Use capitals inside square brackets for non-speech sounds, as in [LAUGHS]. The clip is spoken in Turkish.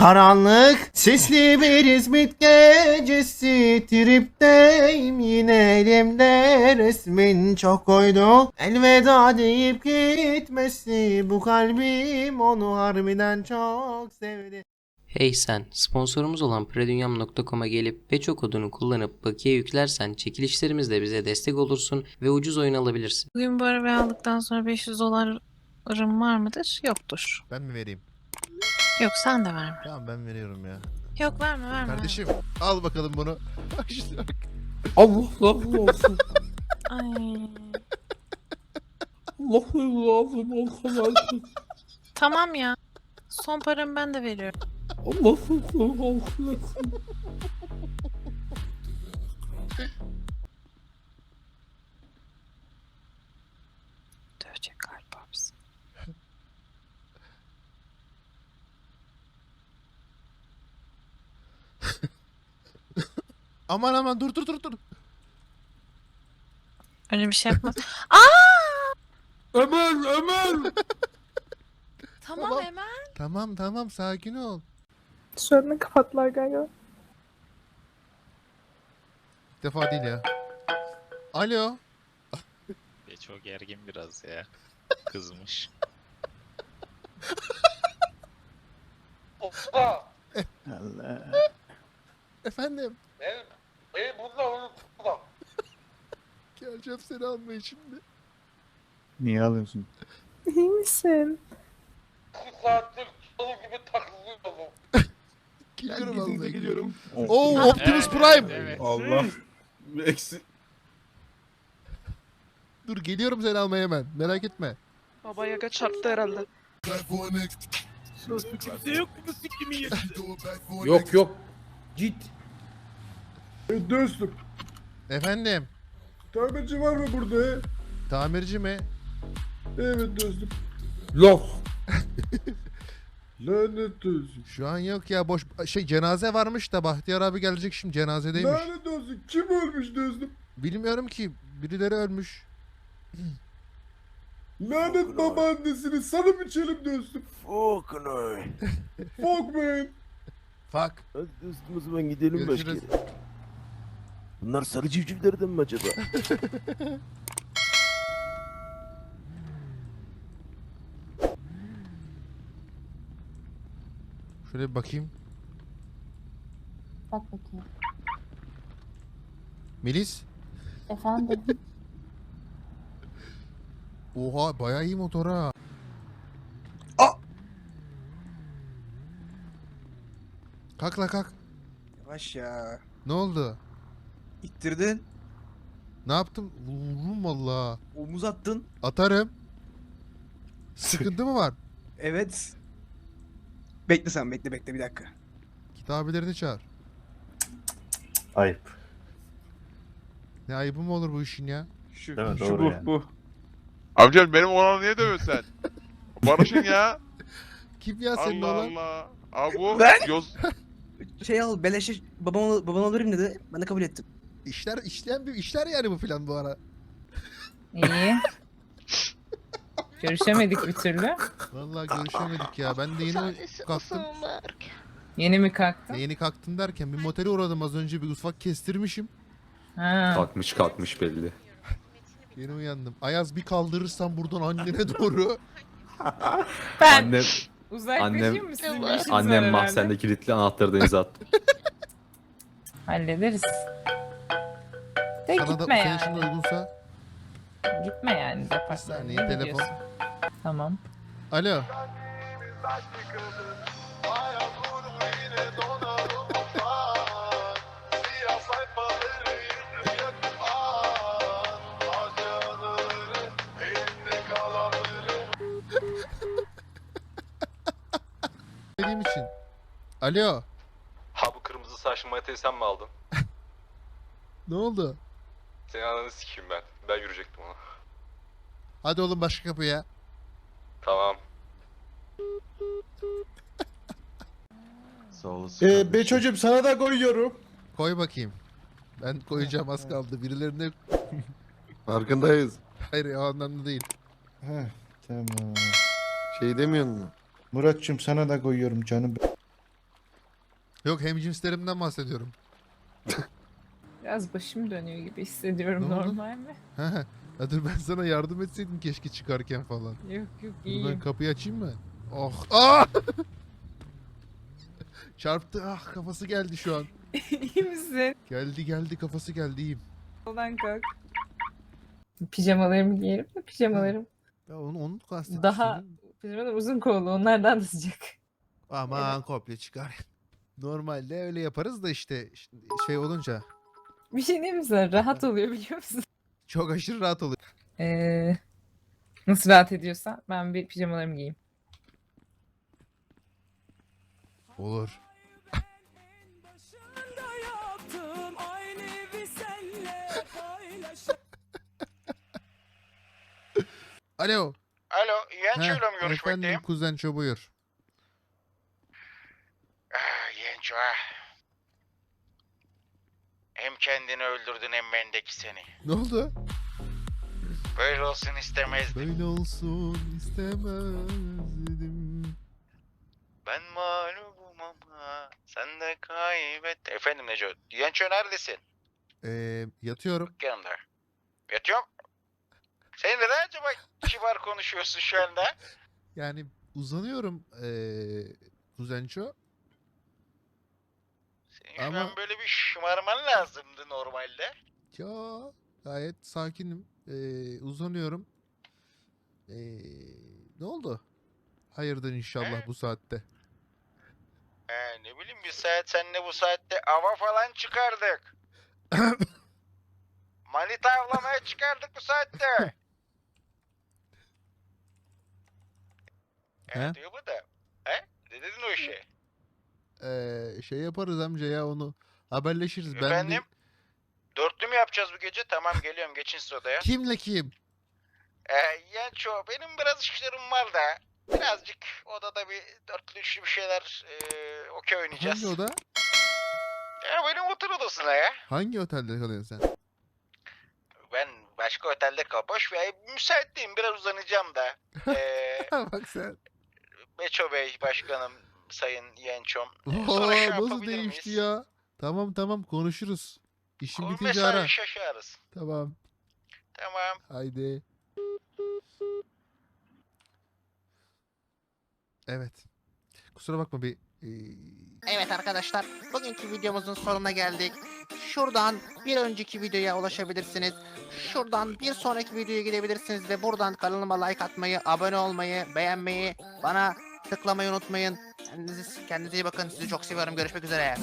Karanlık sisli bir İzmit gecesi Tripteyim yine elimde resmin çok koydu Elveda deyip gitmesi Bu kalbim onu harbiden çok sevdi Hey sen, sponsorumuz olan predunyam.com'a gelip Beço kodunu kullanıp bakiye yüklersen çekilişlerimizle bize destek olursun ve ucuz oyun alabilirsin. Bugün bu arabayı aldıktan sonra 500 dolarım var mıdır? Yoktur. Ben mi vereyim? Yok sen de verme. Tamam ben veriyorum ya Yok verme verme. Kardeşim al bakalım bunu Bak işte bak. Allah razı olsun. Ay. Allah razı olsun. Tamam ya. Son paramı ben de veriyorum. Allah razı olsun. Aman aman dur dur dur dur Öyle bir şey yapmaz. [LAUGHS] Ömer, Ömer. [LAUGHS] tamam Tamam. hemen. Tamam tamam sakin ol Şöyle kapattılar galiba. İlk defa değil ya Alo Beço gergin biraz ya. Kızmış. [LAUGHS] Efendim [LAUGHS] Geleceğim seni almaya şimdi Niye alıyorsun? İyi misin? [LAUGHS] Geliyorum vallahi gidiyorum. Oo Optimus Evet, Prime Evet. Allah. [LAUGHS] Eksi. Dur geliyorum seni almaya hemen merak etme Baba yaga çarptı herhalde. Yok yok. Git. E, Dostum. Efendim Tamirci var mı burada? tamirci mi? Evet dostum. Yok. [LAUGHS] Lanet olsun. Şu an yok ya boş şey cenaze varmış da Bahtiyar abi gelecek şimdi cenazedeymiş. Lanet olsun. Kim ölmüş dostum? Bilmiyorum ki birileri ölmüş. Lanet babaannesini sana biçelim dostum. Fuck no. Fuck man. Fuck. Hadi dostum o zaman gidelim başka Görüşürüz. yere. Bunlar sarı civcivlerden mi acaba? [LAUGHS] Şöyle bir bakayım. Bak bakayım. Melis. Efendim. [LAUGHS] Oha bayağı iyi motor ha. Kalk la kalk. Yavaş ya. Ne oldu? İttirdin. Ne yaptım? Vururum valla. Omuz attın. Atarım. Sıkıntı mı var? Evet. Bekle sen bekle bekle bir dakika. Git abilerini çağır. Ayıp. Ne ayıbı mı olur bu işin ya? Şu. Değil mi? şu Doğru bu yani. bu. Amcam benim oğlanı niye dövüyorsun sen? [LAUGHS] Barışın ya. Kim ya senin Allah oğlan? Allah. Abi bu Ben- yoz... Şey al beleşe babam baban alırım dedi. Ben de kabul ettim. İşler işleyen bir işler yani bu plan bu ara. İyi. Görüşemedik bir türlü. Vallahi görüşemedik ya. Ben de yeni kalktım. Yeni mi kalktın? Yeni kalktım derken bir motele uğradım az önce bir ufak kestirmişim. Ha. Kalkmış kalkmış belli. Yeni uyandım. Ayaz bir kaldırırsam buradan annene doğru. Ben Annem, uzaklaşayım annem- mı? Sizin bir işiniz var annem herhalde. mahzende kilitli anahtarı denize attı. [LAUGHS] Hallederiz. De Sana da gitme senin yani. için uygunsa. Gitme yani departmana. saniye, Ne telefon. gidiyorsun? Tamam. Alo. Benim için. Alo. Ha bu kırmızı saçlı manitayı sen mi aldın? [LAUGHS] Ne oldu? Senin ananı sikeyim ben. Ben yürüyecektim ona. Hadi oğlum başka kapıya. Tamam. Sağ olasın. Ee, be çocuğum sana da koyuyorum. Koy bakayım. Ben koyacağım az kaldı. Birilerine... [LAUGHS] Farkındayız. Hayır o anlamda değil. Heh, tamam. Şey demiyorsun mu? Muratçım sana da koyuyorum canım. Yok hemcinslerimden bahsediyorum. Biraz başım dönüyor gibi hissediyorum Ne oldu? normal mi? Ha dur ben sana yardım etseydim keşke çıkarken falan. Yok yok Dur ben iyiyim. kapıyı açayım mı? Oh. Ah! [LAUGHS] Çarptı. Ah kafası geldi şu an. [LAUGHS] İyi misin? Geldi geldi kafası geldi iyiyim. Soldan kalk. Pijamalarımı giyerim de pijamalarım. Ya onu onu kastetmişsin Daha değil mi? Pijamalarım uzun kollu onlardan da sıcak. Aman komple çıkar. [LAUGHS] Normalde öyle yaparız da işte şey olunca Bir şey diyeyim mi sana? Rahat oluyor biliyor musun? çok aşırı rahat oluyor. Ee, nasıl rahat ediyorsan ben bir pijamalarımı giyeyim. Olur. [LAUGHS] Alo, Yenço'yla mı görüşmekteyim? Efendim kuzen Ço buyur. Ah, Yenço ah. Hem kendini öldürdün hem bendeki seni. Ne oldu? Böyle olsun istemezdim. Böyle olsun istemezdim. Ben mağlubum ama sen de kaybet. Efendim Neco, Yenço neredesin? Ee, yatıyorum. Yanımda. Yatıyorum. Sen neden acaba kibar konuşuyorsun şu anda? Yani uzanıyorum ee, kuzen Ço. Senin şu Ama- an böyle bir şımarman lazımdı normalde. Ya gayet sakinim. Ee, uzanıyorum. Ee, ne oldu? Hayırdır inşallah He? bu saatte. He, ne bileyim bir saat seninle bu saatte ava falan çıkardık. [LAUGHS] Manita avlamaya çıkardık bu saatte. [LAUGHS] He? He? diyor bu da. He? Ne dedin o işe? Ee, şey yaparız amca ya onu haberleşiriz. Ben Efendim? Dörtlü mü yapacağız bu gece? Tamam geliyorum geçin siz odaya. Kimle kim? Ee, yani çoğu benim biraz işlerim var da. Birazcık odada bir dörtlü üçlü bir şeyler ee, okey oynayacağız. Hangi oda? Ya benim otur odasına ya. Hangi otelde kalıyorsun sen? Ben başka otelde kal. Boş ver. Müsait değilim. Biraz uzanacağım da. [LAUGHS] Ee, Bak sen. Beço Bey başkanım, sayın Yençom. Ee, [LAUGHS] Oo, Sonra şey nasıl yapabilir değişti miyiz? ya? Tamam tamam konuşuruz. İşin Kol bitince ara. şaşarız. Tamam. Tamam. Haydi. Evet. Kusura bakma bir ee, Evet arkadaşlar, bugünkü videomuzun sonuna geldik. Şuradan bir önceki videoya ulaşabilirsiniz. Şuradan bir sonraki videoya gidebilirsiniz ve buradan kanalıma like atmayı, abone olmayı, beğenmeyi, bana tıklamayı unutmayın. Kendinize, kendinize iyi bakın. Sizi çok seviyorum. Görüşmek üzere.